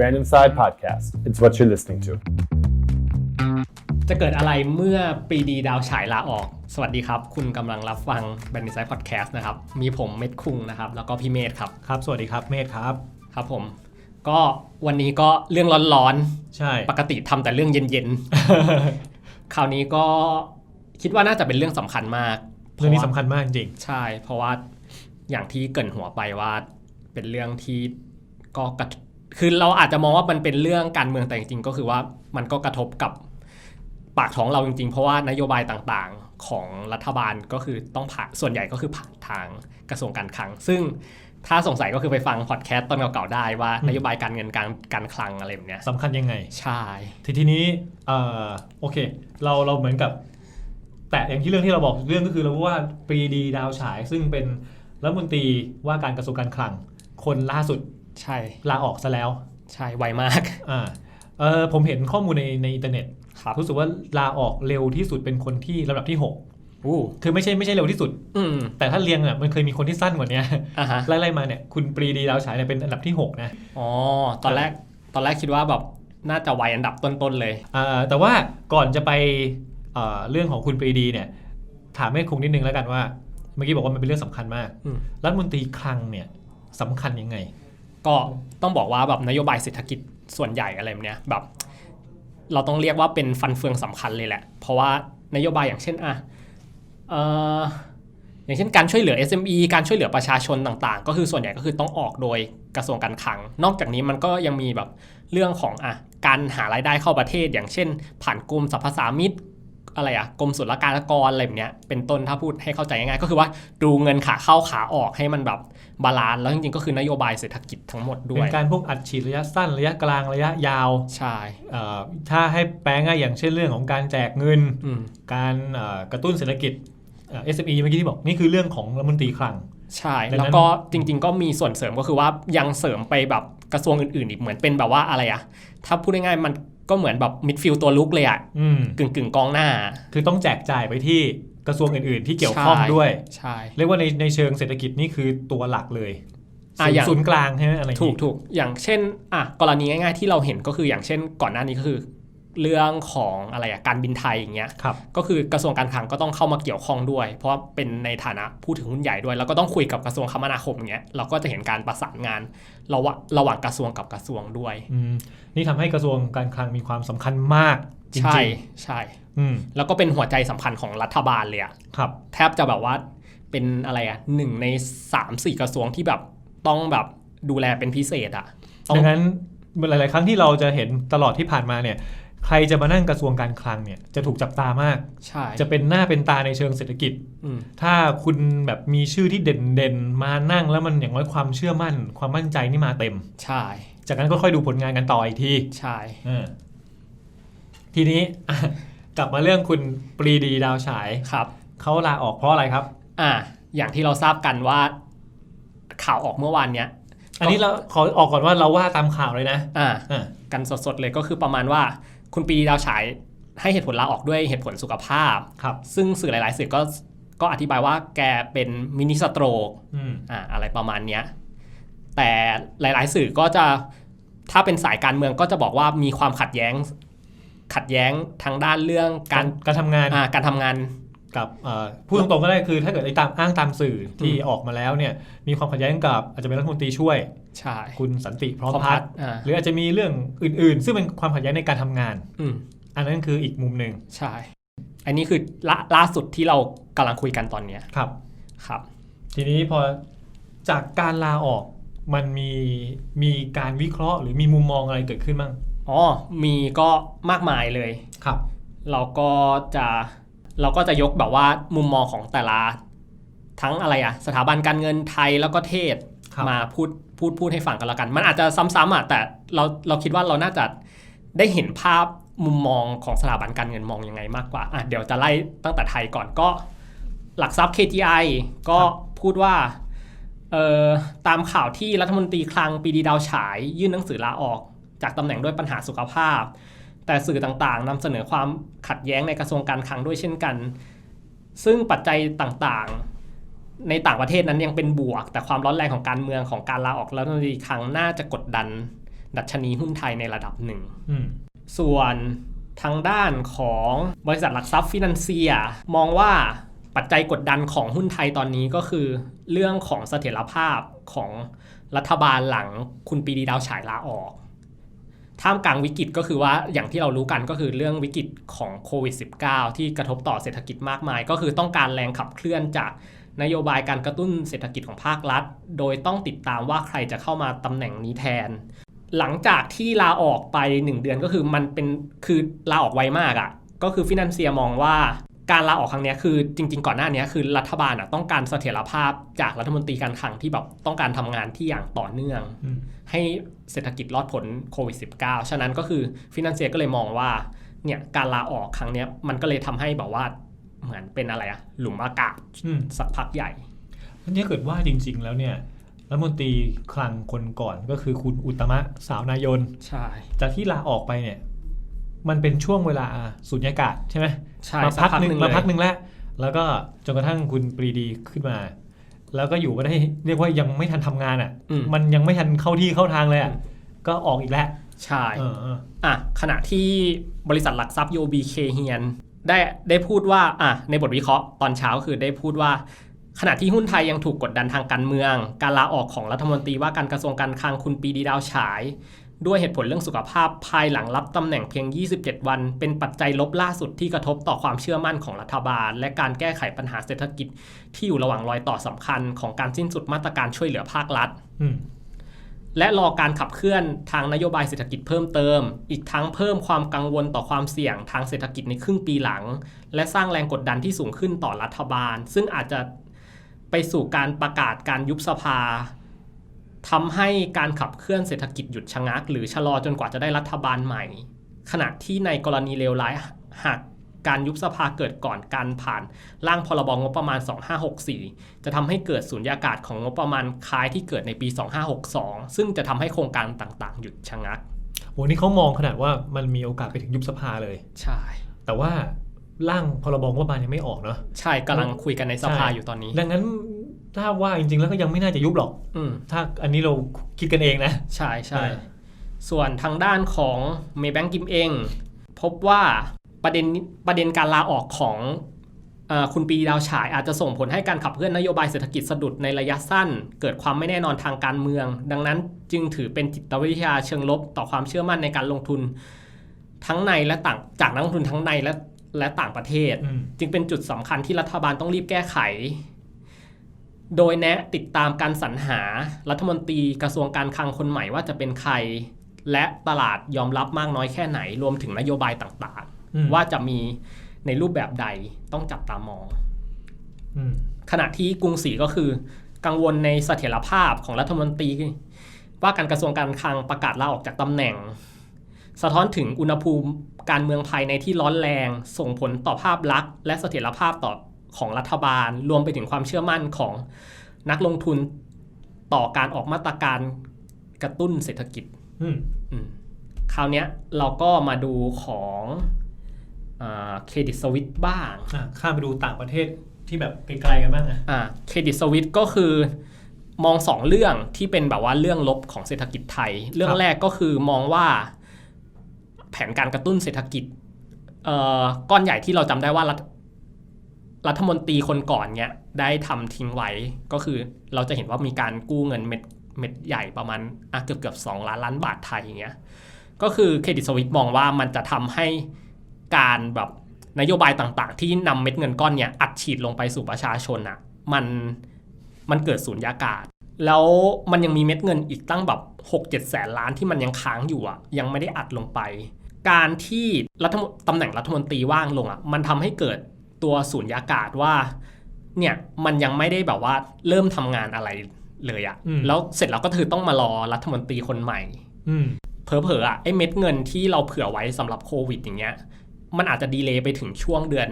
Brand Inside Podcast. It's what you're listening to. จะเกิดอะไรเมื่อปีดีดาวฉายลาออก สวัสดีครับ คุณกำลังรับฟัง b บ n น i ไซ d ์พอดแคสต์นะครับ มีผมเม็ดคุงนะครับ แล้วก็พี่เมธครับ ครับ สวัสดีครับ เมธครับ ครับผม ก็วันนี้ก็เรื่องร้อนใช่ๆปกติทำแต่เรื่องเย็นๆ คราวนี้ก็คิดว่าน่าจะเป็นเรื่องสำคัญมาก เรื่องนี้สำคัญมากจริง ใช่ เพราะว่าอย่างที่เกรินหัวไปว่าเป็นเรื่องที่ก็กระท คือเราอาจจะมองว่ามันเป็นเรื่องการเมืองแต่จริงๆก็คือว่ามันก็กระทบกับปากท้องเราจริงๆ เพราะว่านโยบายต่างๆของรัฐบาลก็คือต้องผ่านส่วนใหญ่ก็คือผ่านทางกระทรวงการคลัง ซึ่งถ้าสงสัยก็คือไปฟังพอดแคสต์ตอนเก่าๆได้ว่านโยบายการเงินการการคลังอะไรแบบเนี้ยสำคัญยังไง ใช่ ทีทีนี้เอ่อโอเค เราเราเหมือนกับ แต่อย่างที่เรื่องที่เราบอกเรื่องก็คือเรารู้ว่าปรีดีดาวฉาย ซึ่งเป็นรัฐมนตรีว่าการกระทรวงการคลัง คนล่าสุด ใช่ลาออกซะแล้ว ใช่ไวมากอ่าเออผมเห็นข้อมูลในในอินเทอร์เน็ตครับรู้สึกว่าลาออกเร็วที่สุดเป็นคนที่ลำดับที่อู้6คือไม่ใช่ไม่ใช่เร็วที่สุด อืมแต่ถ้าเรียงอะมันเคยมีคนที่สั้นกว่านี้อะฮะไล่ๆมาเนี่ยคุณปรีดีดาวฉายเนี่ยเป็นอันดับที่ 6 นะอ๋อตอนแรกตอนแรกคิดว่าแบบน่าจะไวอันดับต้นๆเลยอ่าแต่ว่าก่อนจะไปเอ่อเรื่องของคุณปรีดีเนี่ย ถามให้คุงนิดนึงแล้วกันว่า เมื่อกี้บอกว่ามันเป็นเรื่องสำคัญมากอืมรัฐมนตรีคลังเนี่ยสำคัญยังไง ก็ต้องบอกว่าแบบนโยบายเศรษฐกิจส่วนใหญ่อะไรแบบเนี้ยแบบ เราต้องเรียกว่าเป็นฟันเฟืองสำคัญเลยแหละ เพราะว่านโยบายอย่างเช่นอะอย่างเช่นการช่วยเหลือ SME การช่วยเหลือประชาชนต่าง ๆ ก็คือส่วนใหญ่ก็คือต้องออกโดยกระทรวงการคลัง นอกจากนี้มันก็ยังมีแบบเรื่องของอะการหารายได้เข้าประเทศ อย่างเช่น ผ่านกรมสรรพสามิต อะไรอะกรมศุลกากรอะไรแบบเนี้ยเป็นต้นถ้าพูดให้เข้าใจง่ายๆก็คือว่าดูเงินขาเข้าขาออกให้มันแบบบาลานซ์แล้วจริงๆก็คือนโยบายเศรษฐกิจทั้งหมดด้เป็วยนการพวกอัดฉีดระยะสั้นระยะกลางระยะยาวใช่เอ่อถ้าให้แปลง่ายอย่างเช่นเรื่องของการแจกเงินอืมการเอ่อกระตุ้นเศรษฐกิจเอ่อ SME เมื่อกี้ที่บอกนี่คือเรื่องของรัฐมนตรีคลังใช่ดังนั้นแล้วก็จริง ๆ ก็มีส่วนเสริมก็คือว่ายังเสริมไปแบบกระทรวงอื่นๆอีกเหมือนเป็นแบบว่าอะไรอะถ้าพูดง่ายๆมัน ก็เหมือนแบบมิดฟิลตัวลุกเลยอะอืมกึ่งกึ่งๆกองหน้า คือต้องแจกจ่ายไปที่กระทรวงอื่น ๆ ที่เกี่ยวข้องใช่ด้วยใช่เรียกว่าในในเชิงเศรษฐกิจนี่คือตัวหลักเลยอะศูนอย่างย์ศูนย์กลางใช่ไหมอะไรอย่างถูกงี้ถูกอย่างเช่นอะกรณีง่าย ๆ ที่เราเห็นก็คืออย่างเช่นก่อนหน้านี้ก็คือ เรื่องของอะไรอะการบินไทยอย่างเงี้ยครับก็คือกระทรวงการคลังก็ต้องเข้ามาเกี่ยวข้องด้วย เพราะว่าเป็นในฐานะผู้ถือหุ้นใหญ่ด้วย แล้วก็ต้องคุยกับกระทรวงคมนาคมอย่างเงี้ยเราก็จะเห็นการประสานงานระหว่างระหว่างกระทรวงกับกระทรวงด้วยอืมนี่ทำให้กระทรวงการคลังมีความสำคัญมากจใช่ริงใช่ๆอืมแล้วก็เป็นหัวใจสำคัญของรัฐบาลเลยอะครับแทบจะแบบว่าเป็นอะไรอะหนึ่งในสามสี่กระทรวงที่แบบต้องแบบดูแลเป็นพิเศษอะต้องดังนั้นหลาย ๆ ครั้งที่เราจะเห็นตลอดที่ผ่านมาเนี่ย ใครจะมานั่งกระทรวงการคลังเนี่ยจะถูกจับตามาก ใช่จะเป็นหน้าเป็นตาในเชิงเศรษฐกิจ อืมถ้าคุณแบบมีชื่อที่เด่นๆมานั่งแล้วมันอย่างน้อยความเชื่อมั่น ความมั่นใจนี่มาเต็ม ใช่จากนั้นก็ค่อยดูผลงานกันต่ออีกทีใช่เออทีนี้ กลับมาเรื่องคุณปรีดีดาวฉายครับ เขาลาออกเพราะอะไรครับ อ่า อย่างที่เราทราบกันว่า ข่าวออกเมื่อวานเนี้ย อันนี้เราขอออกก่อนว่าเราว่าตามข่าวเลยนะอ่า อ่ากันสดๆเลยก็คือประมาณว่า คุณปรีดีดาวฉายให้เหตุผลลาออกด้วยเหตุผลสุขภาพ ครับ ซึ่งสื่อหลาย ๆ สื่อก็ก็อธิบายว่าแกเป็นมินิสโตรกอืมอ่าอะไรประมาณเนี้ยแต่หลาย ๆ สื่อก็จะถ้าเป็นสายการเมืองก็จะบอกว่ามีความขัดแย้ง ขัดแย้งทางด้านเรื่องการการทำงาน อ่าการทำงาน กับเอ่อพูดตรงๆก็ได้คือ ถ้าเกิดไอ้ตามอ้างตามสื่อที่ออกมาแล้วเนี่ยมีความขัดแย้งกับอาจจะเป็นรัฐมนตรีช่วยใช่คุณสันติพร้อมพร้อมพัพัฒฒน์น์อ่าหรืออาจจะมีเรื่องอื่นๆ ซึ่งเป็นความขัดแย้งในการทำงานอืมอันนั้นคืออีกมุมหนึ่งใช่ อันนี้คือล่าล่าสุดที่เรากำลังคุยกันตอนเนี้ยครับครับ ทีนี้พอจากการลาออกมันมีมีการวิเคราะห์ หรือมีมุมมองอะไรเกิดขึ้นบ้างอ๋อมีก็มากมายเลยครับ เราก็จะ เราก็จะยกแบบว่ามุมมองของแต่ละทั้งอะไรอะสถาบันการเงินไทยแล้วก็เทศครับมาพูดพูดพูดให้ฟังกันแล้วกัน มันอาจจะซ้ำๆอะแต่เราเราคิดว่าเราน่าจะได้เห็นภาพมุมมองของสถาบันการเงินมองยังไงมากกว่าอะเดี๋ยวจะไล่ตั้งแต่ไทยก่อนก็หลักทรัพย์ KTI ก็พูดว่าเอ่อตามข่าวที่รัฐมนตรีคลังปรีดีดาวฉาย ยื่นหนังสือลาออกจากตำแหน่งด้วยปัญหาสุขภาพ แต่สื่อต่างๆนำเสนอความขัดแย้งในกระทรวงการคลังด้วยเช่นกัน ซึ่งปัจจัยต่างๆ ในต่างประเทศนั้นยังเป็นบวก แต่ความร้อนแรงของการเมืองของการลาออกรัฐมนตรีคลังน่าจะกดดัน ดัชนีหุ้นไทยในระดับหนึ่งส่วนทางด้านของบริษัทหลักทรัพย์ฟินแลนเซีย มองว่าปัจจัยกดดันของหุ้นไทยตอนนี้ก็คือ เรื่องของเสถียรภาพของรัฐบาลหลังคุณปีดีดาวฉายลาออก ท่ามกลางวิกฤตก็คือว่าอย่างที่เรารู้กันก็คือเรื่องวิกฤตของโควิด -19 ที่กระทบต่อเศรษฐกิจมากมาย ก็คือต้องการแรงขับเคลื่อนจากนโยบายการกระตุ้นเศรษฐกิจของภาครัฐ โดยต้องติดตามว่าใครจะเข้ามาตำแหน่งนี้แทน หลังจากที่ลาออกไป 1 เดือนก็คือมันเป็นคือลาออกไวมากอะ่ะก็คือฟินันเซียมองว่า การลาออกครั้งเนี้ยคือจริง ๆ ก่อนหน้านี้คือรัฐบาลอะต้องการเสถียรภาพจากรัฐมนตรีการคลังที่แบบต้องการทำงานที่อย่างต่อเนื่องอืมให้เศรษฐกิจรอดพ้นโควิด -19 ฉะนั้นก็คือฟินแลนเซียก็เลยมองว่าเนี่ยการลาออกครั้งเนี้ยมันก็เลยทำให้แบบว่าเหมือนเป็นอะไรอะหลุมอากาศอืมสักพักใหญ่อันนี้เกิดว่าจริง ๆ แล้วเนี่ยรัฐมนตรีคลังคนก่อนก็คือคุณอุตตมะสาวนายนใช่จากที่ลาออกไปเนี่ย มันเป็นช่วงเวลาสุญญากาศใช่ไหมใช่มาสัพักหนึ่งเลยมาพักหนึ่งแล้ว แล้วก็จนกระทั่งคุณปรีดีขึ้นมา แล้วก็อยู่มาได้เรียกว่ายังไม่ทันทำงานอะอืมมันยังไม่ทันเข้าที่เข้าทางเลยอะก็ออกอีกแล้ว ใช่เออเอออะขณะที่บริษัทหลักทรัพย์ UBK เฮียนได้ได้พูดว่าอะในบทวิเคราะห์ตอนเช้าคือได้พูดว่า ขณะที่หุ้นไทยยังถูกกดดันทางการเมือง การลาออกของรัฐมนตรีว่าการกระทรวงการคลังคุณปรีดีดาวฉาย ด้วยเหตุผลเรื่องสุขภาพภายหลังรับตำแหน่งเพียง 27 วัน เป็นปัจจัยลบล่าสุดที่กระทบต่อความเชื่อมั่นของรัฐบาล และการแก้ไขปัญหาเศรษฐกิจที่อยู่ระหว่างรอยต่อสำคัญของการสิ้นสุดมาตรการช่วยเหลือภาครัฐและรอการขับเคลื่อนทางนโยบายเศรษฐกิจเพิ่มเติม อีกทั้งเพิ่มความกังวลต่อความเสี่ยงทางเศรษฐกิจในครึ่งปีหลัง และสร้างแรงกดดันที่สูงขึ้นต่อรัฐบาล ซึ่งอาจจะไปสู่การประกาศการยุบสภา ทำให้การขับเคลื่อนเศรษฐกิจหยุดชะงัก หรือชะลอจนกว่าจะได้รัฐบาลใหม่ ขณะที่ในกรณีเลวร้ายหากการยุบสภาเกิดก่อนการผ่านร่างพรบงบประมาณ 2564 จะทำให้เกิดสุญญากาศของงบประมาณคล้ายที่เกิดในปี 2562 ซึ่งจะทำให้โครงการต่างๆ หยุดชะงักโหนี่เขามองขนาดว่ามันมีโอกาสไปถึงยุบสภาเลย ใช่ แต่ว่าร่างพรบงบประมาณยังไม่ออกเนาะ ใช่กำลังคุยกันในสภาใช่อยู่ตอนนี้ ดังนั้น ถ้าว่าจริงๆแล้วก็ยังไม่น่าจะยุบหรอก อืมถ้าอันนี้เราคิดกันเองนะ ใช่ใช่เออส่วนทางด้านของเมย์แบงกิมเอง พบว่าประเด็นประเด็นการลาออกของเออคุณปรีดาวฉายอาจจะส่งผลให้การขับเคลื่อนนโยบายเศรษฐกิจสะดุดในระยะสั้น เกิดความไม่แน่นอนทางการเมือง ดังนั้นจึงถือเป็นจิตวิทยาเชิงลบต่อความเชื่อมั่นในการลงทุน ทั้งในและต่างจากนักลงทุนทั้งในและและต่างประเทศอืมจึงเป็นจุดสำคัญที่รัฐบาลต้องรีบแก้ไข โดยแนะติดตามการสรรหารัฐมนตรีกระทรวงการคลังคนใหม่ว่าจะเป็นใคร และตลาดยอมรับมากน้อยแค่ไหน รวมถึงนโยบายต่างอืมๆว่าจะมีในรูปแบบใดต้องจับตามองอืมขณะที่กรุงศรีก็คือ กังวลในเสถียรภาพของรัฐมนตรี ว่าการกระทรวงการคลังประกาศลาออกจากตำแหน่ง สะท้อนถึงอุณหภูมิการเมืองภายในที่ร้อนแรง ส่งผลต่อภาพลักษณ์และเสถียรภาพต่อ ของรัฐบาล รวมไปถึงความเชื่อมั่นของนักลงทุนต่อการออกมาตรการกระตุ้นเศรษฐกิจอืมอืมคราวเนี้ยเราก็มาดูของเครดิตสวิตบ้างอะข้ามไปดูต่างประเทศที่แบบไกลๆกันบ้างนะอ่าเครดิตสวิตก็คือมองสองเรื่องที่เป็นแบบว่าเรื่องลบของเศรษฐกิจไทย เรื่องแรกก็คือมองว่าแผนการกระตุ้นเศรษฐกิจเอ่อก้อนใหญ่ที่เราจำได้ว่า รัฐมนตรีคนก่อนเนี้ยได้ทำทิ้งไว้ก็คือเราจะเห็นว่ามีการกู้เงินเม็ดเม็ดใหญ่ประมาณอะเกือบเกือบสองล้านล้านบาทไทยอย่างเงี้ยก็คือเครดิตสวิตมองว่ามันจะทำให้การแบบนโยบายต่างๆ ที่นำเม็ดเงินก้อนเนี้ยอัดฉีดลงไปสู่ประชาชนอะมันมันเกิดสูญญากาศ แล้วมันยังมีเม็ดเงินอีกตั้งแบบ6 7แสนล้านที่มันยังค้างอยู่อะยังไม่ได้อัดลงไป การที่รัฐมตำแหน่งรัฐมนตรีว่างลงอะมันทำให้เกิด ตัวสูญญากาศว่า เนี่ยมันยังไม่ได้แบบว่าเริ่มทำงานอะไรเลยอะอืมแล้วเสร็จแล้วก็คือต้องมารอรัฐมนตรีคนใหม่อืมเผลอๆอะไอ้เม็ดเงินที่เราเผื่อไว้สำหรับโควิดอย่างเงี้ย มันอาจจะดีเลย์ไปถึงช่วงเดือน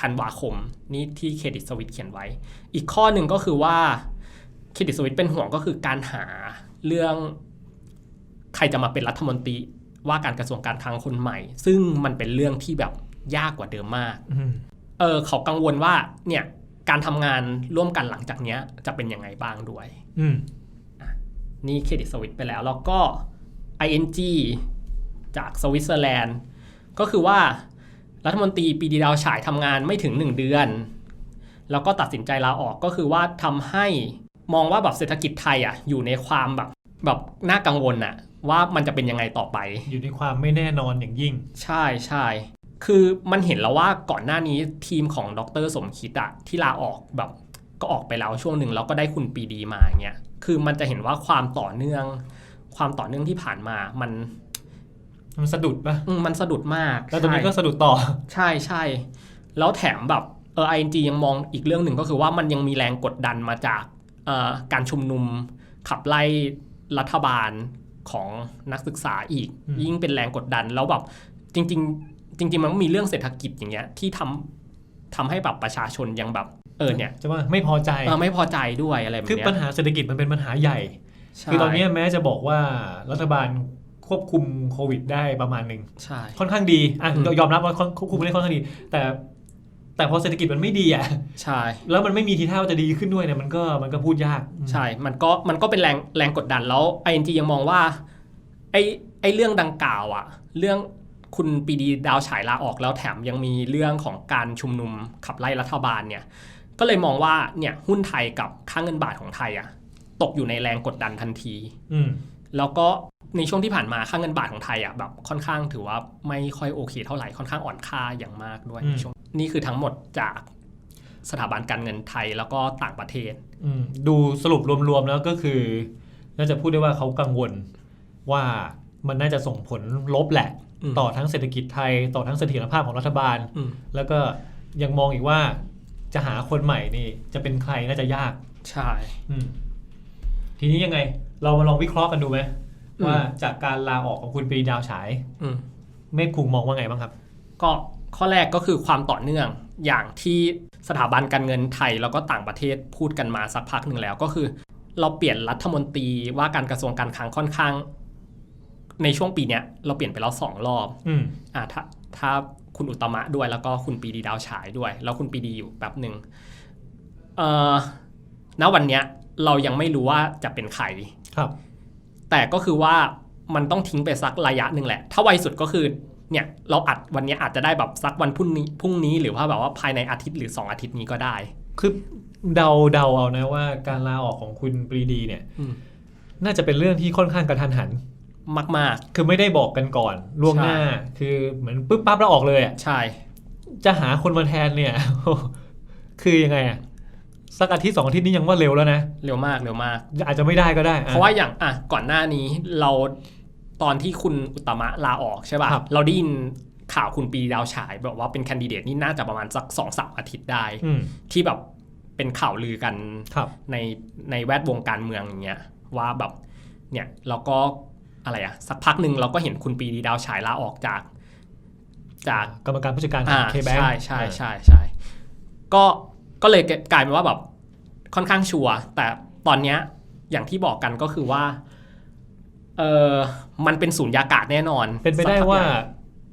ธันวาคมนี่ที่เครดิตสวิตเขียนไว้ อีกข้อหนึ่งก็คือว่าเครดิตสวิตเป็นห่วงก็คือการหาเรื่องใครจะมาเป็นรัฐมนตรีว่าการกระทรวงการคลังคนใหม่ ซึ่งมันเป็นเรื่องที่แบบ ยากกว่าเดิมมากอืมเออเขากังวลว่าเนี่ยการทำงานร่วมกันหลังจากเนี้ยจะเป็นยังไงบ้างด้วยอืมนี่เครดิตสวิตไปแล้ว แล้วก็ ING จากสวิตเซอร์แลนด์ก็คือว่ารัฐมนตรีปรีดีดาวฉายทำงานไม่ถึง 1 เดือน แล้วก็ตัดสินใจลาออกก็คือว่าทำให้มองว่าแบบเศรษฐกิจไทยอะอยู่ในความแบบแบบน่ากังวลอะว่ามันจะเป็นยังไงต่อไป อยู่ในความไม่แน่นอนอย่างยิ่ง ใช่ใช่ คือมันเห็นแล้วว่าก่อนหน้านี้ทีมของดรสมคิดอะที่ลาออกแบบก็ออกไปแล้วช่วงหนึ่งแล้วก็ได้คุณปีดีมาอย่างเงี้ยคือมันจะเห็นว่าความต่อเนื่อง ความต่อเนื่องที่ผ่านมามัน มันสะดุดปะอืมมันสะดุดมากแล้วตอนนี้ก็ใช่สะดุดต่อ ใช่ใช่แล้วแถมแบบเออไอจียังมองอีกเรื่องหนึ่งก็คือว่ามันยังมีแรงกดดันมาจากเอ่อการชุมนุมขับไล่รัฐบาลของนักศึกษาอีกอืมยิ่งเป็นแรงกดดันแล้วแบบจริง ๆ จริง ๆ มันก็มีเรื่องเศรษฐกิจอย่างเงี้ยที่ทำทำให้แบบประชาชนยังแบบเออเนี่ยจะว่าไม่พอใจเออไม่พอใจด้วยอะไรแบบคือเนี้ยปัญหาเศรษฐกิจมันเป็นปัญหาใหญ่ใช่คือตอนนี้แม้จะบอกว่ารัฐบาลควบคุมโควิดได้ประมาณหนึ่งใช่ค่อนข้างดีอะอืมยอมรับว่าควบคุมได้ค่อนข้างดี แต่แต่พอเศรษฐกิจมันไม่ดีอะใช่ แล้วมันไม่มีทีท่าว่าจะดีขึ้นด้วยเนี่ยมันก็มันก็พูดยาก ใช่ มันก็มันก็เป็นแรงแรงกดดันแล้ว ING ยังมองว่าไอ้ไอ้เรื่องดังกล่าวอะเรื่อง คุณปรีดีดาวฉายลาออกแล้วแถมยังมีเรื่องของการชุมนุมขับไล่รัฐบาลเนี่ยก็เลยมองว่าเนี่ยหุ้นไทยกับค่าเงินบาทของไทยอะตกอยู่ในแรงกดดันทันทีอืมแล้วก็ในช่วงที่ผ่านมาค่าเงินบาทของไทยอะแบบค่อนข้างถือว่าไม่ค่อยโอเคเท่าไหร่ค่อนข้างอ่อนค่าอย่างมากด้วยอืมในช่วงนี่คือทั้งหมดจากสถาบันการเงินไทยแล้วก็ต่างประเทศอืมดูสรุปรวมๆแล้วก็คือ น่าจะพูดได้ว่าเขากังวลว่ามันน่าจะส่งผลลบแหละอืม ต่อทั้งเศรษฐกิจไทย ต่อทั้งเสถียรภาพของรัฐบาลอืมแล้วก็ยังมองอีกว่าจะหาคนใหม่นี่ จะเป็นใครน่าจะยาก ใช่อืมทีนี้ยังไง เรามาลองวิเคราะห์กันดูไหมอืมว่าจากการลาออกของคุณปรีดาวฉายอืมเมฆคุงมองว่าไงบ้างครับ ก็ข้อแรกก็คือความต่อเนื่องอย่างที่สถาบันการเงินไทยแล้วก็ต่างประเทศพูดกันมาสักพักหนึ่งแล้วก็คือ เราเปลี่ยนรัฐมนตรีว่าการกระทรวงการคลังค่อนข้าง ในช่วงปีเนี้ยเราเปลี่ยนไปแล้วสองรอบอืมอ่าถ้าถ้าคุณอุตตมะด้วยแล้วก็คุณปรีดีดาวฉายด้วย แล้วคุณปรีดีอยู่แป๊บหนึ่งเอ่อณวันเนี้ยเรายังไม่รู้ว่าจะเป็นใครครับ แต่ก็คือว่ามันต้องทิ้งไปสักระยะหนึ่งแหละ ถ้าไวสุดก็คือเนี่ยเราอัดวันเนี้ยอาจจะได้แบบสักวันพรุ่งนี้พรุ่งนี้หรือว่าแบบว่าภายในอาทิตย์หรือ 2 อาทิตย์นี้ก็ได้ คือเดาเดาเอานะว่าการลาออกของคุณปรีดีเนี่ยอืมน่าจะเป็นเรื่องที่ค่อนข้างกระทันหัน มากคือไม่ได้บอกกันก่อนล่วงหน้า คือเหมือนปุ๊บปั๊บแล้วออกเลยอะๆใช่ จะหาคนมาแทนเนี่ย คือยังไงอะสักอาทิตย์สองอาทิตย์นี้ยังว่าเร็วแล้วนะ เร็วมากเร็วมาก อาจจะไม่ได้ก็ได้อเพราะว่าอย่างอะก่อนหน้านี้เราตอนที่คุณอุตตมะลาออกใช่ครัป่ะบเราได้ยินข่าวคุณปรีดาวฉายแบบว่าเป็นแคนดิเดตนี่น่าจะประมาณสักสองสามอาทิตย์ได้อืมที่แบบเป็นข่าวลือกันครับในในแวดวงการเมืองอย่างเงี้ยว่าแบบเนี่ยเราก็ อะไรอะสักพักหนึ่งเราก็เห็นคุณปรีดีดาวฉายลาออกจาก จากกรรมการผู้จัดการขออ่างเคแบงใช่ใช่ใช่ใช่ก็ก็เลยกลายเป็นว่าแบบค่อนข้างชัวร์แต่ตอนเนี้ยอย่างที่บอกกันก็คือว่าเออมันเป็นศูนยากาศแน่นอน เป็นไปได้สักพักว่าใหญ่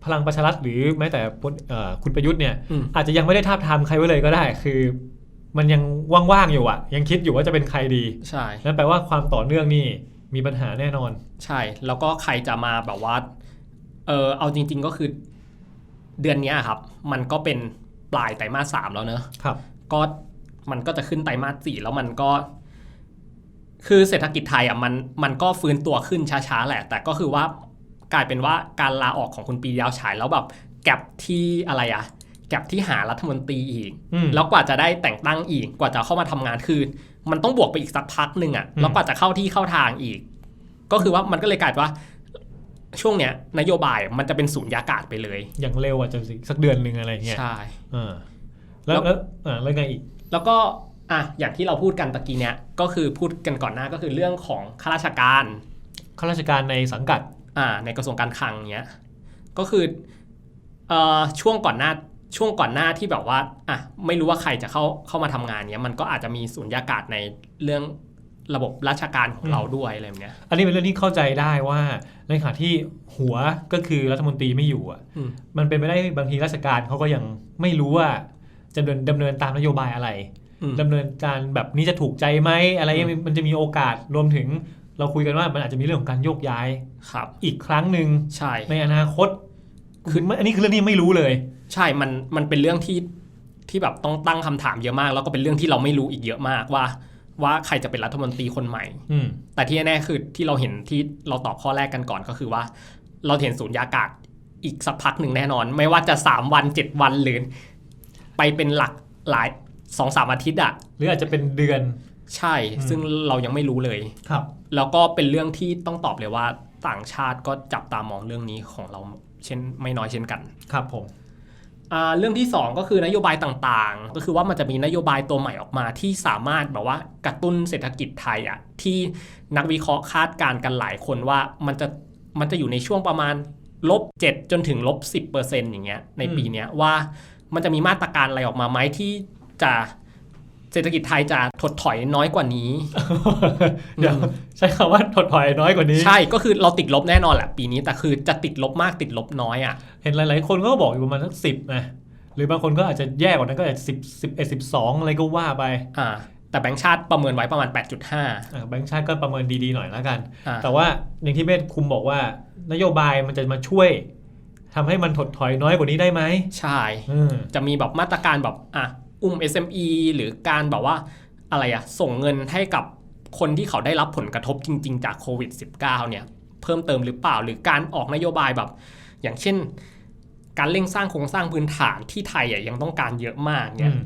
พลังประชารัฐหรือแม้แต่พลเอ่อคุณประยุทธ์เนี่ยอืมอาจจะยังไม่ได้ทาบทามใครไว้เลยก็ได้ คือ มันยังว่างๆอยู่อะยังคิดอยู่ว่าจะเป็นใครดีใช่นั่นแปลว่าความต่อเนื่องนี่ มีปัญหาแน่นอน ใช่ แล้วก็ใครจะมาแบบว่าเออเอาจริง ๆก็คือเดือนเนี้ยครับ มันก็เป็นปลายไตรมาสสามแล้วเนอะครับ ก็มันก็จะขึ้นไตรมาสสี่แล้วมันก็ คือเศรษฐกิจไทยอะมันมันก็ฟื้นตัวขึ้นช้าๆแหละ แต่ก็คือว่ากลายเป็นว่าการลาออกของคุณปรียาวฉายแล้วแบบแก็บที่อะไรอะแก็บที่หารัฐมนตรีอีกอืมแล้วกว่าจะได้แต่งตั้งอีกกว่าจะเข้ามาทำงานคือ มันต้องบวกไปอีกสักพักหนึ่งอะอืมแล้วกว่าจะเข้าที่เข้าทางอีก ก็คือว่ามันก็เลยกลายเป็นว่า ช่วงเนี้ย นโยบายมันจะเป็นศูนยากาศไปเลย อย่างเร็วอาจจะสักเดือนหนึ่งอะไรเงี้ยใช่เออแล้วแล้วแล้วอ่าแล้วไงอีก แล้วก็อะอย่างที่เราพูดกันตะกี้เนี้ยก็คือพูดกันก่อนหน้าก็คือเรื่องของข้าราชการข้าราชการในสังกัด อ่า ในกระทรวงการคลังเนี้ยก็คือเอ่อช่วงก่อนหน้า ช่วงก่อนหน้าที่แบบว่าอะไม่รู้ว่าใครจะเข้าเข้ามาทำงานเนี้ยมันก็อาจจะมีสูญญากาศในเรื่องระบบราชการของอืมเราด้วยอะไรแบบเนี้ย อันนี้เป็นเรื่องที่เข้าใจได้ว่าในขณะที่หัวก็คือรัฐมนตรีไม่อยู่อะอืมมันเป็นไปได้บางทีราชการเขาก็ยังไม่รู้ว่าจะดำเนินดำเนินตามนโยบายอะไรอืมดำเนินการแบบนี้จะถูกใจไหมอะไรอืมมันจะมีโอกาสรวมถึงเราคุยกันว่ามันอาจจะมีเรื่องของการโยกย้ายครับ อีกครั้งหนึ่งใช่ในอนาคตคืออันนี้คือเรื่องที่ไม่รู้เลย ใช่มันมันเป็นเรื่องที่ที่แบบต้องตั้งคำถามเยอะมาก แล้วก็เป็นเรื่องที่เราไม่รู้อีกเยอะมากว่า ว่าใครจะเป็นรัฐมนตรีคนใหม่อืมแต่ที่แน่ๆคือที่เราเห็นที่เราตอบข้อแรกกันก่อนก็คือว่า เราเห็นศูนยากาศอีกสักพักหนึ่งแน่นอน ไม่ว่าจะ3วัน7วันหรือไปเป็นหลักหลายสองสามอาทิตย์อะหรืออาจจะเป็นเดือนใช่อืมซึ่งเรายังไม่รู้เลยครับ แล้วก็เป็นเรื่องที่ต้องตอบเลยว่าต่างชาติก็จับตามองเรื่องนี้ของเราเช่นไม่น้อยเช่นกัน ครับผมอ่า เรื่องที่ 2 ก็คือนโยบายต่างๆ ก็คือว่ามันจะมีนโยบายตัวใหม่ออกมาที่สามารถแบบว่ากระตุ้นเศรษฐกิจไทยอะที่นักวิเคราะห์คาดการณ์กันหลายคนว่ามันจะมันจะอยู่ในช่วงประมาณลบ7จนถึงลบ10%อย่างเงี้ยในปีเนี้ยว่ามันจะมีมาตรการอะไรออกมาไหมที่จะ เศรษฐกิจไทยจะถดถอยน้อยกว่านี้ เดี๋ยวใช้คำว่าถดถอยน้อยกว่านี้ ใช่ก็คือเราติดลบแน่นอนแหละปีนี้แต่คือจะติดลบมากติดลบน้อยอะเห็นหลาย ๆ คนก็บอกอยู่ประมาณสักสิบนะหรือบางคนก็อาจจะแย่กว่านั้นก็อาจจะสิบสิบเอ็ดสิบสองอะไรก็ว่าไปอ่าแต่แบงก์ชาติประเมินไว้ประมาณ 8.5อะแบงค์ชาติก็ประเมินดี ๆ หน่อยแล้วกันอ่าแต่ว่าอย่างที่เมธคุมบอกว่านโยบายมันจะมาช่วยทำให้มันถดถอยน้อยกว่านี้ได้ไหมใช่อืมจะมีแบบมาตรการแบบอะ อุ้ม SME หรือการแบบว่าอะไรอะส่งเงินให้กับคนที่เขาได้รับผลกระทบจริง ๆ จากโควิด -19 เนี่ยเพิ่มเติมหรือเปล่าหรือการออกนโยบายแบบ อย่างเช่น การเร่งสร้างโครงสร้างพื้นฐานที่ไทยอะยังต้องการเยอะมากเนี่ยอืม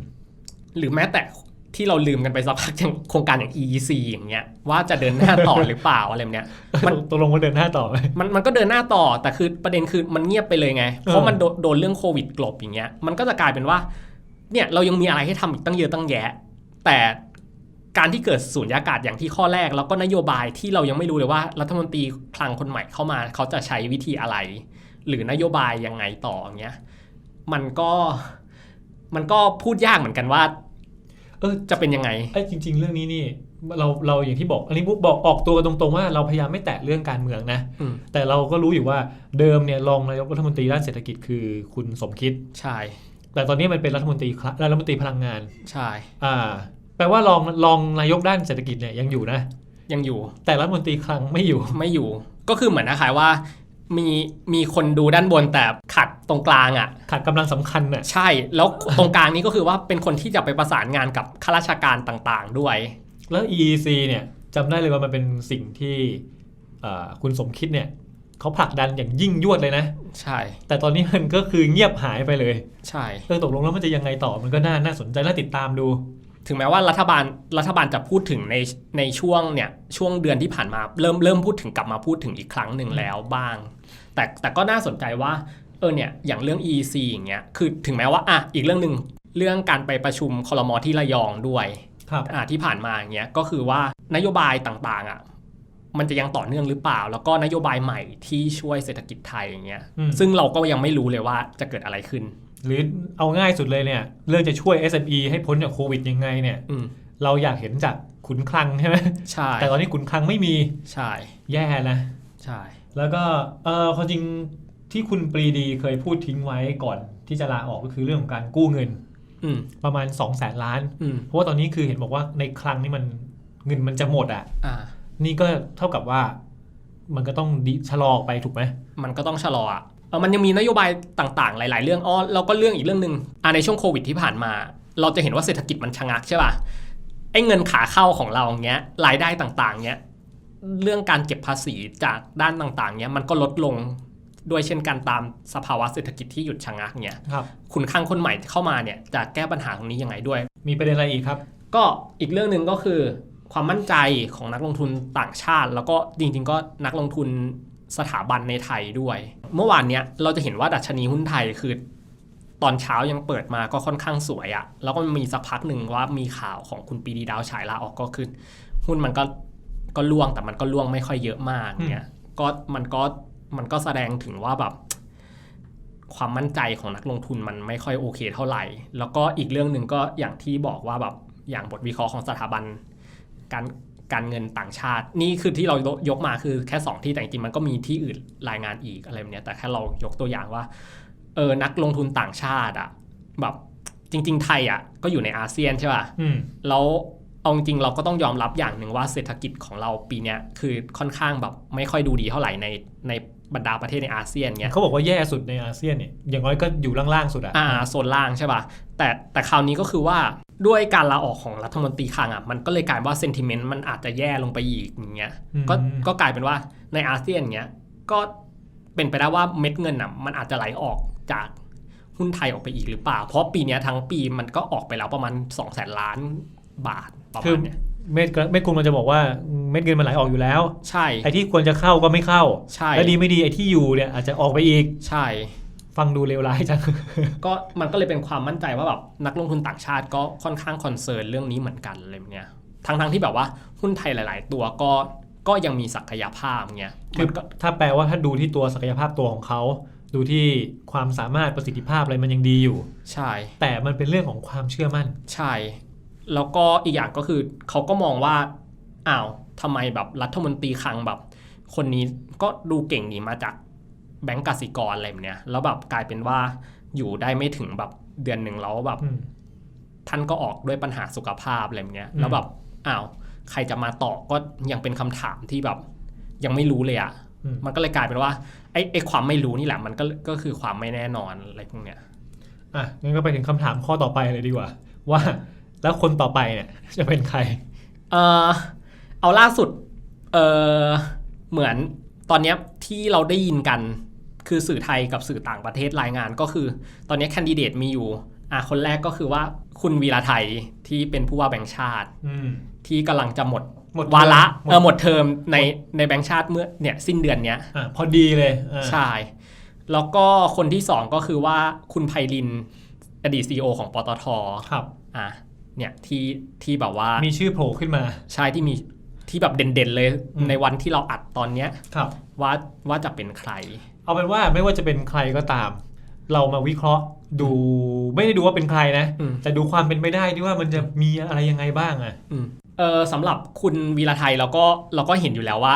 หรือแม้แต่ที่เราลืมกันไปสักพักอย่างโครงการอย่าง EEC อย่างเงี้ยว่าจะเดินหน้าต่อหรือเปล่าอะไรแบบเนี้ยมันตกลงว่าเดินหน้าต่อไหมมันมันก็เดินหน้าต่อแต่คือประเด็นคือมันเงียบไปเลยไง เพราะเออมันโดโดนเรื่องโควิดกลบอย่างเงี้ยมันก็จะกลายเป็นว่า เนี่ยเรายังมีอะไรให้ทำอีกตั้งเยอะตั้งแยะ แต่การที่เกิดสูญญากาศอย่างที่ข้อแรก แล้วก็นโยบายที่เรายังไม่รู้เลยว่า รัฐมนตรีคลังคนใหม่เข้ามา เขาจะใช้วิธีอะไร หรือนโยบายยังไงต่ออย่างเงี้ยมันก็มันก็พูดยากเหมือนกันว่า เออจะเป็นยังไงไอ้จริง ๆ เรื่องนี้นี่เราเราอย่างที่บอกอันนี้บุ๊กบอกออกตัวกันตรงๆว่าเราพยายามไม่แตะเรื่องการเมืองนะอืมแต่เราก็รู้อยู่ว่าเดิมเนี่ยรองนายกรัฐมนตรีด้านเศรษฐกิจคือคุณสมคิดใช่ แต่ตอนนี้มันเป็นรัฐมนตรีคละรัฐมนตรีพลังงานใช่อ่าแปลว่ารองรองนายกด้านเศรษฐกิจเนี่ยยังอยู่นะยังอยู่ แต่รัฐมนตรีคลังไม่อยู่ไม่อยู่ ก็คือเหมือนนะคายว่ามีมีคนดูด้านบนแต่ขัดตรงกลางอะขาดกำลังสำคัญน่ะใช่แล้วตรงกลางนี้ก็คือว่าเป็นคนที่จะไปประสานงานกับข้าราชการต่างๆ ด้วย แล้ว EEC เนี่ยจำได้เลยว่ามันเป็นสิ่งที่อ่าคุณสมคิดเนี่ย เขาผลักดันอย่างยิ่งยวดเลยนะ ใช่ แต่ตอนนี้มันก็คือเงียบหายไปเลย ใช่เออตกลงแล้วมันจะยังไงต่อมันก็น่าน่าสนใจน่าติดตามดู ถึงแม้ว่ารัฐบาลรัฐบาลจะพูดถึงในในช่วงเนี่ยช่วงเดือนที่ผ่านมาเริ่มเริ่มพูดถึงกลับมาพูดถึงอีกครั้งหนึ่งแล้วบ้าง แต่แต่ก็น่าสนใจว่าเออเนี่ยอย่างเรื่อง EC อย่างเงี้ยคือถึงแม้ว่าอะอีกเรื่องหนึ่งเรื่องการไปประชุมคลมที่ระยองด้วยครับอ่าที่ผ่านมาอย่างเงี้ยก็คือว่านโยบายต่างๆอะ มันจะยังต่อเนื่องหรือเปล่า แล้วก็นโยบายใหม่ที่ช่วยเศรษฐกิจไทยอย่างเงี้ยอืมซึ่งเราก็ยังไม่รู้เลยว่าจะเกิดอะไรขึ้น หรือเอาง่ายสุดเลยเนี่ยเรื่องจะช่วย SME ให้พ้นจากโควิดยังไงเนี่ยอืมเราอยากเห็นจากขุนคลังใช่ไหมใช่แต่ตอนนี้ขุนคลังไม่มีใช่แย่นะใช่แล้วก็เออความจริงที่คุณปรีดีเคยพูดทิ้งไว้ก่อนที่จะลาออกก็คือเรื่องของการกู้เงินอืมประมาณ2 0 0แสนล้านอืมเพราะว่าตอนนี้คือเห็นบอกว่าในคลังนี่มันเงินมันจะหมดอะอ่า นี่ก็เท่ากับว่ามันก็ต้องดิชะลอออกไปถูกไหม มันก็ต้องชะลออะเออมันยังมีนโยบายต่างๆ หลาย ๆ เรื่องอ้อแล้วก็เรื่องอีกเรื่องหนึ่งอ่าในช่วงโควิดที่ผ่านมา เราจะเห็นว่าเศรษฐกิจมันชะงักใช่ป่ะไอ้เงินขาเข้าของเราเงี้ยรายได้ต่างๆเงี้ยเรื่องการเก็บภาษีจากด้านต่างๆเงี้ยมันก็ลดลงด้วยเช่นกันตามสภาวะเศรษฐกิจที่หยุดชะงักเงี้ยครับคุณข้างคนใหม่ที่เข้ามาเนี่ยจะแก้ปัญหาตรงนี้ยังไงด้วย มีประเด็นอะไรอีกครับ ก็อีกเรื่องหนึ่งก็คือ ความมั่นใจของนักลงทุนต่างชาติ แล้วก็จริง ๆ ก็นักลงทุนสถาบันในไทยด้วย เมื่อวานเนี้ยเราจะเห็นว่าดัชนีหุ้นไทยคือ ตอนเช้ายังเปิดมาก็ค่อนข้างสวยอะแล้วก็มีสักพักหนึ่งว่ามีข่าวของคุณปรีดีดาวฉายลาออกก็ขึ้นหุ้นมันก็ก็ล่วงแต่มันก็ล่วงไม่ค่อยเยอะมากเนี่ยก็มันก็มันก็แสดงถึงว่าแบบ ความมั่นใจของนักลงทุนมันไม่ค่อยโอเคเท่าไหร่ แล้วก็อีกเรื่องหนึ่งก็อย่างที่บอกว่าแบบอย่างบทวิเคราะห์ของสถาบัน การการเงินต่างชาติ นี่คือที่เรายกมาคือแค่ 2 ที่แต่จริงๆมันก็มีที่อื่นรายงานอีกอะไรแบบเนี้ยแต่แค่เรายกตัวอย่างว่าเออนักลงทุนต่างชาติอะแบบจริง ๆ ไทยอะก็อยู่ในอาเซียนใช่ป่ะอืมแล้วเอาจริงๆเราก็ต้องยอมรับอย่างหนึ่งว่าเศรษฐกิจของเราปีเนี้ยคือค่อนข้างแบบไม่ค่อยดูดีเท่าไหร่ในในบรรดาประเทศในอาเซียนเงี้ยเขาบอกว่าแย่สุดในอาเซียนเนี่ยอย่างน้อยก็อยู่ล่างๆสุดอะอ่าโซนล่างใช่ป่ะแต่แต่คราวนี้ก็คือว่า ด้วยการลาออกของรัฐมนตรีคลังอะมันก็เลยกลายว่าเซนติเมนต์มันอาจจะแย่ลงไปอีกอย่างเงี้ยก็ก็กลายเป็นว่าในอาเซียนเงี้ยก็เป็นไปได้ว่าเม็ดเงินอะมันอาจจะไหลออกจากหุ้นไทยออกไปอีกหรือเปล่า เพราะปีเนี้ยทั้งปีมันก็ออกไปแล้วประมาณ2องแสนล้านบาทประคืมาอณเนี้ยเม็ดเม็ดคุณมันจะบอกว่าเม็ดเงินมันไหลออกอยู่แล้ว ใช่ไอ้ที่ควรจะเข้าก็ไม่เข้าใช่และดีไม่ดีไอ้ที่อยู่เนี่ยอาจจะออกไปอีกใช่ ฟังดูเลวร้ายจัง ก็มันก็เลยเป็นความมั่นใจว่าแบบนักลงทุนต่างชาติก็ค่อนข้างคอนเซิร์นเรื่องนี้เหมือนกันอะไรแบบเนี้ยทั้งทั้งๆที่แบบว่าหุ้นไทยหลาย ๆ ตัวก็ก็ยังมีศักยภาพเงี้ยคืมัอนก็ถ้าแปลว่าถ้าดูที่ตัวศักยภาพตัวของเขาดูที่ความสามารถประสิทธิภาพอะไรมันยังดีอยู่ ใช่ แต่มันเป็นเรื่องของความเชื่อมั่น ใช่ แล้วก็อีกอย่างก็คือเขาก็มองว่าอ้าวทำไมแบบรัฐมนตรีคลังแบบ คนนี้ก็ดูเก่งนี่มาจาก แบงก์กสิกรอะไรแบบเนี้ยแล้วแบบกลายเป็นว่าอยู่ได้ไม่ถึงแบบเดือนหนึ่งแล้วแบบอืมท่านก็ออกด้วยปัญหาสุขภาพอะไรแบบเนี้ยอืมแล้วแบบอ้าวใครจะมาต่อก็ยังเป็นคำถามที่แบบ ยังไม่รู้เลยอะ่ะอืมมันก็เลยกลายเป็นว่าไอ้ไอ้ความไม่รู้นี่แหละ มันก็ก็คือความไม่แน่นอนอะไรพวกเนี้ยอะงั้นก็ไปถึงคำถามข้อต่อไปเลยดีกว่า ว่าแล้วคนต่อไปเนี่ย จะเป็นใคร เออเอาล่าสุด เออเหมือนตอนเนี้ยที่เราได้ยินกัน คือสื่อไทยกับสื่อต่างประเทศรายงานก็คือ ตอนนี้แคนดิเดตมีอยู่อะคนแรกก็คือว่าคุณวีระไทยที่เป็นผู้ว่าแบงค์ชาติอืมที่กำลังจะหมดหมดวาระหมดเออหมดเทอมในในแบงค์ชาติเมื่อเนี่ยสิ้นเดือนเนี้ยอะพอดีเลยอะใช่แล้วก็คนที่สองก็คือว่าคุณไพลินอดีตซีอของปตทครับอะเนี่ยที่ที่แบบว่ามีชื่อโผล่ขึ้นมา ใช่ที่มีที่แบบเด่นๆเลยอืมในวันที่เราอัดตอนเนี้ยครับว่าว่าจะเป็นใคร เอาเป็นว่าไม่ว่าจะเป็นใครก็ตาม เรามาวิเคราะห์ดูไม่ได้ดูว่าเป็นใครนะ อืม แต่ดูความเป็นไปได้ที่ว่ามันจะมีอะไรยังไงบ้างอะอืมเออสำหรับคุณวีระไทยเราก็เราก็เห็นอยู่แล้วว่า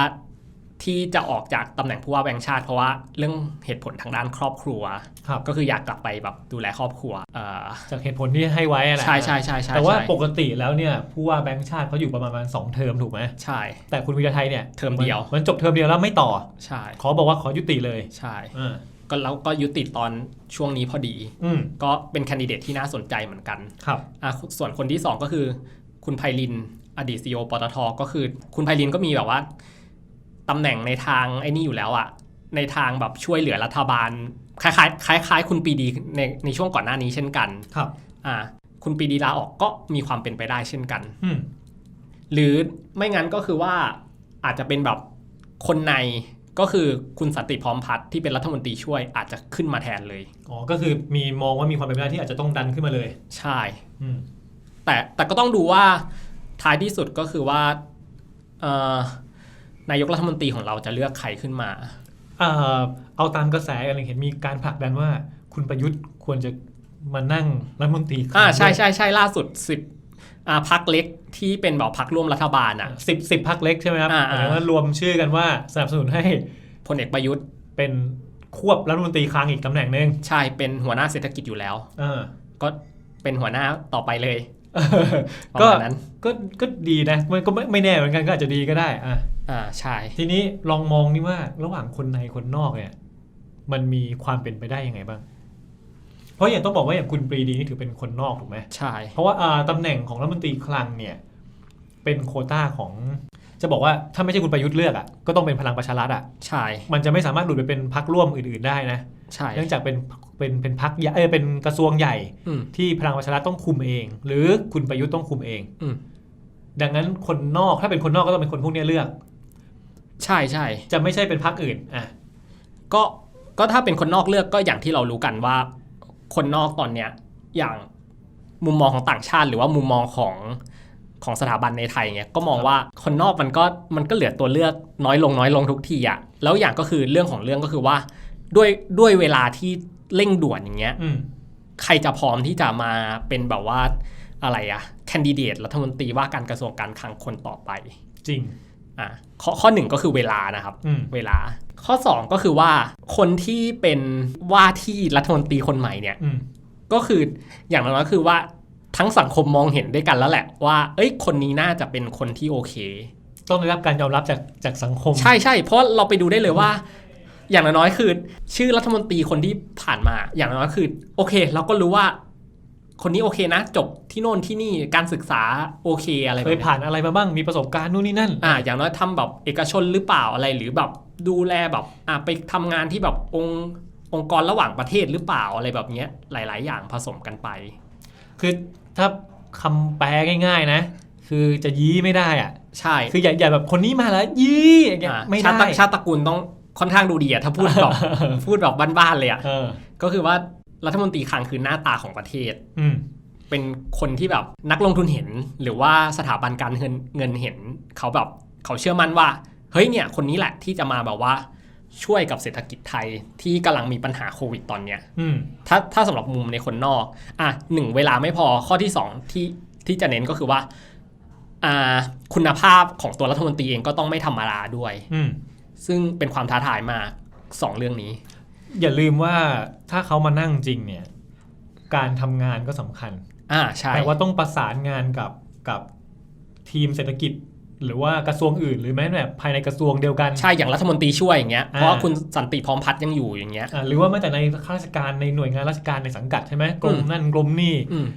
ที่จะออกจากตำแหน่งผู้ว่าแบงค์ชาติ เพราะว่าเรื่องเหตุผลทางด้านครอบครัวครับ ก็คืออยากกลับไปแบบดูแลครอบครัวเออจากเหตุผลที่ให้ไว้อะนะใช่ใช่ใช่ใช่แต่ว่าใช่ปกติแล้วเนี่ยผู้ว่าแบงค์ชาติเขาอยู่ประมาณสองเทอมถูกไหมใช่ แต่คุณวิทยาไทยเนี่ยเทอมเดียวมันจบเทอมเดียวแล้วไม่ต่อใช่ขอบอกว่าขอยุติเลยใช่อ่าก็แล้วก็ยุติตอนช่วงนี้พอดีอืมก็เป็นแคนดิเดตที่น่าสนใจเหมือนกันครับอะส่วนคนที่สองก็คือ คุณไพลินอดีตซีอปตทก็คือ คุณไพลินก็มีแบบว่าตำแหน่งในทางไอ้นี่อยู่แล้วอะในทางแบบช่วยเหลือรัฐบาล คล้ายๆคล้ายๆคุณปรีดีในในช่วงก่อนหน้านี้เช่นกันครับอ่าคุณปรีดีลาออกก็มีความเป็นไปได้เช่นกัน อืมหรือไม่งั้นก็คือว่าอาจจะเป็นแบบคนในก็คือคุณสันติพร้อมพัฒน์ที่เป็นรัฐมนตรีช่วยอาจจะขึ้นมาแทนเลย อ๋อก็คือมีมองว่ามีความเป็นไปได้ที่อาจจะต้องดันขึ้นมาเลย ใช่ อืมแต่แต่ก็ต้องดูว่าท้ายที่สุดก็คือว่าเอ่อนายกรัฐมนตรีของเราจะเลือกใครขึ้นมา เอ่อเอาตามกระแสกันเลยเห็นมีการผลักดันว่า คุณประยุทธ์ควรจะมานั่งรัฐมนตรีอ่าใช่ด้วยใช่ใช่ล่าสุดสิบอ่าพักเล็กที่เป็นแบบพักร่วมรัฐบาลอะสิบสิบพักเล็กใช่ไหมครับอ่าหมายถึงว่ารวมชื่อกันว่าสนับสนุนให้พลเอกประยุทธ์เป็นควบรัฐมนตรีคลังอีกตำแหน่งหนึ่งใช่เป็นหัวหน้าเศรษฐกิจอยู่แล้วเออก็เป็นหัวหน้าต่อไปเลยประก็มาณนั้นก็ก็ดีนะมันก็ไม่ไม่แน่เหมือนกันก็อาจจะดีก็ได้อะ อ่าใช่ทีนี้ลองมองนี่ว่าระหว่างคนในคนนอกเนี่ย มันมีความเป็นไปได้ยังไงบ้าง เพราะอย่างต้องบอกว่าอย่างคุณปรีดีนี่ถือเป็นคนนอกถูกไหมใช่เพราะว่าอ่าตำแหน่งของรัฐมนตรีคลังเนี่ย เป็นโควต้าของ จะบอกว่าถ้าไม่ใช่คุณประยุทธ์เลือกอะก็ต้องเป็นพลังประชารัฐอะใช่มันจะไม่สามารถหลุดไปเป็นพักร่วมอื่นๆได้นะใช่เนื่องจากเป็นเป็นเป็นพักใหญ่เออเป็นกระทรวงใหญ่อืมที่พลังประชารัฐต้องคุมเอง หรือคุณประยุทธ์ต้องคุมเอง อืมดังนั้นคนนอกถ้าเป็นคนนอกก็ต้องเป็นคนพวกเนี้ยเลือก ใช่ใช่จะไม่ใช่เป็นพักอื่นอะก็ก็ถ้าเป็นคนนอกเลือกก็อย่างที่เรารู้กันว่า คนนอกตอนเนี้ยอย่างมุมมองของต่างชาติ หรือว่ามุมมองของของสถาบันในไทยเนี่ยก็มองว่าคนนอกมันก็มันก็เหลือตัวเลือกน้อยลงน้อยลงทุกทีอะแล้วอย่างก็คือเรื่องของเรื่องก็คือว่า ด้วยด้วยเวลาที่เร่งด่วนอย่างเงี้ยอืมใครจะพร้อมที่จะมาเป็นแบบว่าอะไรอะแคนดิเดตรัฐมนตรีว่าการกระทรวงการคลังคนต่อไป จริง อะข้อข้อหนึ่งก็คือเวลานะครับอืมเวลา ข้อ 2 ก็คือว่าคนที่เป็นว่าที่รัฐมนตรีคนใหม่เนี่ยอืมก็คืออย่างน้อยก็คือว่าทั้งสังคมมองเห็นด้วยกันแล้วแหละว่า เอ้ย คนนี้น่าจะเป็นคนที่โอเค ต้องได้รับการยอมรับจากจากสังคม ใช่ใช่เพราะเราไปดูได้เลยว่า อย่างน้อยๆคือ ชื่อรัฐมนตรีคนที่ผ่านมา อย่างน้อยๆคือ โอเค เราก็รู้ว่า คนนี้โอเคนะ จบที่โน่นที่นี่การศึกษาโอเคอะไรแบบเคยนี้ผ่านอะไรมาบ้างมีประสบการณ์นู่นนี่นั่นอ่าอย่างน้อยทำแบบเอกชนหรือเปล่าอะไรหรือแบบดูแลแบบอ่าไปทำงานที่แบบองค์องค์กรระหว่างประเทศหรือเปล่าอะไรแบบเนี้ยหลาย ๆ อย่างผสมกันไป คือถ้าคำแปลง่าย ๆ นะ คือจะยี้ไม่ได้อะใช่ คืออย่าอย่าแบบคนนี้มาแล้วยี้อย่างเงี้ยอ่าไม่ชาได้ติชาติตระกูลต้องค่อนข้างดูดีอะถ้าพูดแบบพูดแบบบ้านๆเลยอะเออก็คือว่า รัฐมนตรีคลังคือหน้าตาของประเทศ อืม เป็นคนที่แบบนักลงทุนเห็น หรือว่าสถาบันการเงินเงินเห็น เขาแบบเขาเชื่อมั่นว่า เฮ้ยเนี่ย คนนี้แหละที่จะมาแบบว่าช่วยกับเศรษฐกิจไทยที่กำลังมีปัญหาโควิดตอนเนี้ย อืม ถ้าถ้าสำหรับมุมในคนนอก อะหนึ่งเวลาไม่พอข้อที่สองที่ที่จะเน้นก็คือว่าอ่าคุณภาพของตัวรัฐมนตรีเองก็ต้องไม่ธรรมดาด้วย อืม ซึ่งเป็นความท้าทายมากสองเรื่องนี้ อย่าลืมว่าถ้าเขามานั่งจริงเนี่ย การทำงานก็สำคัญ อ่าใช่ แต่ว่าต้องประสานงานกับกับทีมเศรษฐกิจ หรือว่ากระทรวงอื่น หรือแม้แต่ภายในกระทรวงเดียวกัน ใช่อย่างรัฐมนตรีช่วยอย่างเงี้ยอ่าเพราะว่าคุณสันติพร้อมพัฒน์ยังอยู่อย่างเงี้ย อ่าหรือว่าแม้แต่ในข้าราชการในหน่วยงานราชการในสังกัดใช่ไหมกรมอืม นั่นกรมนี่ อืม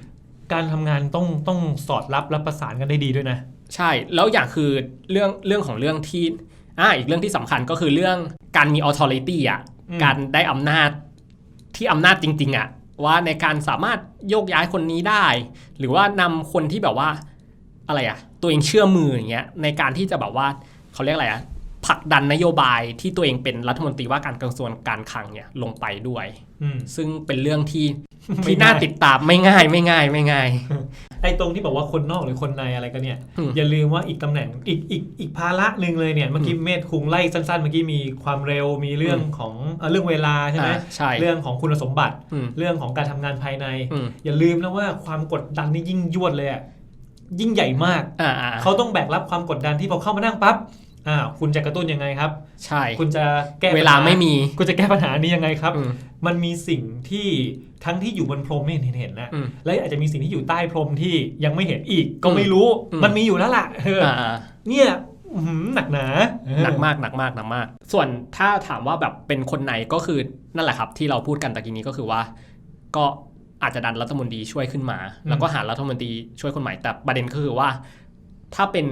การทำงานต้องต้องสอดรับและประสานกันได้ดีด้วยนะ ใช่ แล้วอย่างคือเรื่องเรื่องของเรื่องที่อ่าอีกเรื่องที่สำคัญก็คือเรื่องการมี authority อะอืม การได้อำนาจที่อำนาจจริง ๆอะว่าในการสามารถโยกย้ายคนนี้ได้ หรือว่านำคนที่แบบว่าอะไรอะตัวเองเชื่อมืออย่างเงี้ยในการที่จะแบบว่าเขาเรียกอะไรอะ ผลักดันนโยบายที่ตัวเองเป็นรัฐมนตรีว่าการกระทรวงการคลังเนี่ยลงไปด้วยอืมซึ่งเป็นเรื่องที่ไม่ที่น่าง่ายติดตามไม่ง่ายไม่ง่ายไม่ง่าย ไอ้ตรงที่บอกว่าคนนอกหรือคนในอะไรกันเนี่ยอืมอย่าลืมว่าอีกตำแหน่งอีกอีกอีกภาระหนึ่งเลยเนี่ยเมื่อกี้เมธคุงไล่สั้นๆเมื่อกี้มีความเร็วมีเรื่องของเอ่อเรื่องเวลาใช่ไหมอ่าใช่เรื่องของคุณสมบัติอืมเรื่องของการทำงานภายในอืมอย่าลืมนะว่าความกดดันนี่ยิ่งยวดเลยอะยิ่งใหญ่มากอ่าอ่าเขาต้องแบกรับความกดดันที่พอเข้ามานั่งปั๊บ อ่าคุณจะกระตุ้นยังไงครับ ใช่ คุณจะแก้เวลาปัญหไม่มี คุณจะแก้ปัญหานี้ยังไงครับอืมมันมีสิ่งที่ทั้งที่อยู่บนพรมไม่เห็นเห็นนะอืมและอาจจะมีสิ่งที่อยู่ใต้พรมที่ยังไม่เห็นอีก ก็ไม่รู้อืมมันมีอยู่แล้วล่ะเออออ่าเนี่ยอื้อหือหนักหนาหนักมากหนักมากหนักมาก ส่วนถ้าถามว่าแบบเป็นคนในก็คือนั่นแหละครับ ที่เราพูดกันตะกี้นี้ก็คือว่า ก็อาจจะดันรัฐมนตรีช่วยขึ้นมา แล้วก็หารัฐมนตรีช่วยคนใหม่แต่ประเด็นก็คือว่า ถ้าเป็น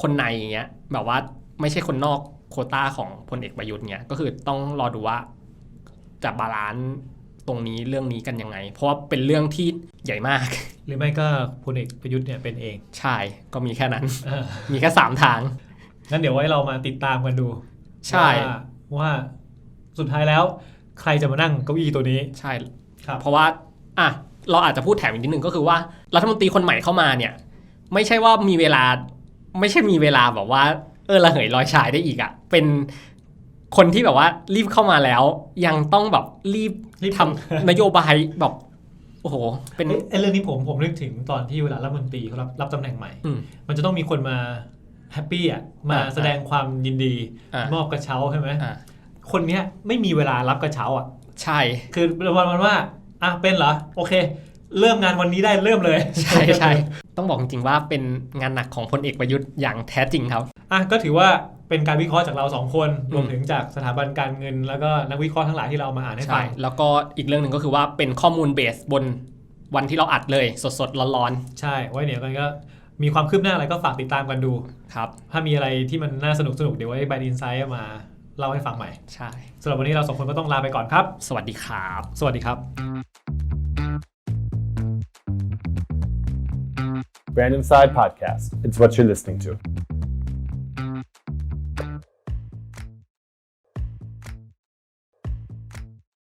คนในอย่างเงี้ยแบบว่าไม่ใช่คนนอกโควต้าของพลเอกประยุทธ์เงี้ยก็คือต้องรอดูว่าจะบาลานซ์ตรงนี้เรื่องนี้กันยังไง เพราะว่าเป็นเรื่องที่ใหญ่มาก หรือไม่ก็พลเอกประยุทธ์เนี่ยเป็นเองใช่ก็มีแค่นั้นเออมีแค่สามทางงั้นเดี๋ยวไว้เรามาติดตามกันดู ใช่ว่าว่าสุดท้ายแล้ว ใครจะมานั่งเก้าอี้ตัวนี้ใช่ครับเพราะว่าอะเราอาจจะพูดแถมอีกนิดนึงก็คือว่ารัฐมนตรีคนใหม่เข้ามาเนี่ย ไม่ใช่ว่ามีเวลา ไม่ใช่มีเวลาแบบว่า เออระเหยลอยชายได้อีกอะ่ะ เป็นคนที่แบบว่ารีบเข้ามาแล้ว ยังต้องแบบรีบรีบทำนโยบายแบบโอ้โห เป็น เอ้ยไอ้เรื่องนี้ผมผมนึกถึงตอนที่เวลารัฐมนตรีเขารับรับตำแหน่งใหม่ อืม มันจะต้องมีคนมาแฮปปี้อะมาอ่าแสดงความยินดีอ่ามอบกระเช้าใช่ไหมอ่าคนเนี้ยไม่มีเวลารับกระเช้าอะ ใช่ คือประมาณว่าอะเป็นเหรอ โอเค เริ่มงานวันนี้ได้เริ่มเลย ใช่ใช่ต้องบอกจริงๆว่าเป็นงานหนักของพลเอกประยุทธ์อย่างแท้จริงครับอะก็ถือว่าเป็นการวิเคราะห์จากเราสองคนอืมรวมถึงจากสถาบันการเงิน แล้วก็นักวิเคราะห์ทั้งหลายที่เราเอามาอ่านให้ฟัใช่งแล้วก็อีกเรื่องหนึ่งก็คือว่าเป็นข้อมูลเบสบนวันที่เราอัดเลยสดๆร้อนใช่ ไว้เดี๋ยวกันก็มีความคืบหน้าอะไรก็ฝากติดตามกันดูๆครับ ถ้ามีอะไรที่มันน่าสนุกสนุกๆเดี๋ยวไว้บายดินไซด์มาเล่าให้ฟังใหม่ ใช่สำหรับวันนี้เราสองคนก็ต้องลาไปก่อนครับ สวัสดีครับ สวัสดีครับ Brand Inside Podcast. It's what you're listening to.